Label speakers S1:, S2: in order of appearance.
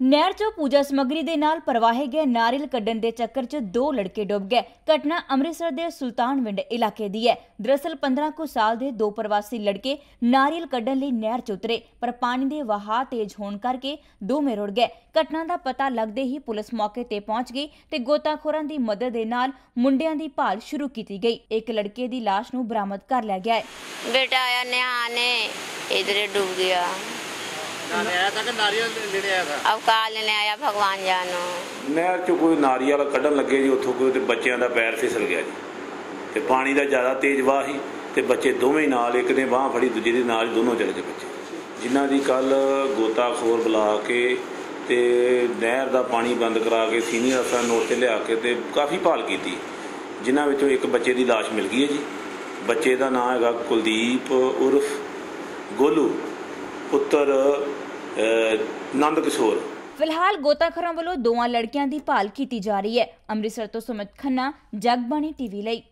S1: ਨਹਿਰ 'ਚੋਂ ਪੂਜਾ ਸਮੱਗਰੀ ਦੇ ਨਾਲ ਪਰਵਾਹੇ ਗਏ ਨਾਰੀਅਲ ਕੱਢਣ ਦੇ ਚੱਕਰ 'ਚ ਦੋ ਲੜਕੇ ਡੁੱਬ ਗਏ। ਘਟਨਾ ਅੰਮ੍ਰਿਤਸਰ ਦੇ ਸੁਲਤਾਨਵਿੰਡ ਇਲਾਕੇ ਦੀ ਹੈ। ਦਰਅਸਲ 15 ਕੁ ਸਾਲ ਦੇ ਦੋ ਪ੍ਰਵਾਸੀ ਲੜਕੇ ਨਾਰੀਅਲ ਕੱਢਣ ਲਈ ਨਹਿਰ 'ਚ ਉਤਰੇ, ਪਰ ਪਾਣੀ ਦੇ ਵਹਾਅ ਤੇਜ਼ ਹੋਣ ਕਰਕੇ ਦੋਵੇਂ ਰੁੜ ਗਏ। ਘਟਨਾ ਦਾ ਪਤਾ ਲੱਗਦੇ ਹੀ ਪੁਲਿਸ ਮੌਕੇ ਤੇ ਪਹੁੰਚ ਗਈ ਤੇ ਗੋਤਾਖੋਰਾਂ ਦੀ ਮਦਦ ਦੇ ਨਾਲ ਮੁੰਡਿਆਂ ਦੀ ਭਾਲ ਸ਼ੁਰੂ ਕੀਤੀ ਗਈ। ਇੱਕ ਲੜਕੇ ਦੀ ਲਾਸ਼ ਨੂੰ ਬਰਾਮਦ ਕਰ ਲਿਆ ਗਿਆ ਹੈ।
S2: ਬੇਟਾ ਆਇਆ
S3: ਨਿਆਣੇ, ਇਧਰੇ ਡੁੱਬ ਗਿਆ। ਅਵਕਾਲ
S4: ਨਹਿਰ ਚੋਂ ਕੋਈ ਨਾਰੀਅਲ ਕੱਢਣ ਲੱਗੇ ਜੀ ਉੱਥੋਂ ਕੋਈ ਬੱਚਿਆਂ ਦਾ ਪੈਰ ਫਿਸਲ ਗਿਆ ਜੀ। ਤੇ ਪਾਣੀ ਦਾ ਜ਼ਿਆਦਾ ਤੇਜ਼ ਵਾਹ ਸੀ ਤੇ ਬੱਚੇ ਦੋਵੇਂ ਨਾਲ ਇੱਕ ਨੇ ਬਾਹ ਫੜੀ ਦੂਜੇ ਦੇ ਨਾਲ ਦੋਨੋਂ ਚਲੇ ਗਏ ਬੱਚੇ। ਜਿਨ੍ਹਾਂ ਦੀ ਕੱਲ ਗੋਤਾਖੋਰ ਬੁਲਾ ਕੇ ਤੇ ਨਹਿਰ ਦਾ ਪਾਣੀ ਬੰਦ ਕਰਾ ਕੇ ਸੀਨੀਅਰ ਅਸਾਂ ਨੋਟ ਤੇ ਲਿਆ ਕੇ ਤੇ ਕਾਫੀ ਭਾਲ ਕੀਤੀ। ਜਿਨ੍ਹਾਂ ਵਿੱਚੋਂ ਇੱਕ ਬੱਚੇ ਦੀ ਲਾਸ਼ ਮਿਲ ਗਈ ਹੈ ਜੀ। ਬੱਚੇ ਦਾ ਨਾਮ ਹੈਗਾ ਕੁਲਦੀਪ ਉਰਫ ਗੋਲੂ। ਪੁੱਤਰ ਨੰਦ ਕਿਸ਼ੋਰ।
S1: ਫਿਲਹਾਲ ਗੋਤਾਖੋਰਾਂ ਵੱਲੋਂ ਦੋਵਾਂ ਲੜਕਿਆਂ ਦੀ ਭਾਲ ਕੀਤੀ ਜਾ ਰਹੀ ਹੈ। ਅੰਮ੍ਰਿਤਸਰ ਤੋਂ ਸੁਮਿਤ ਖੰਨਾ, ਜਗਬਾਣੀ ਟੀਵੀ ਲਈ।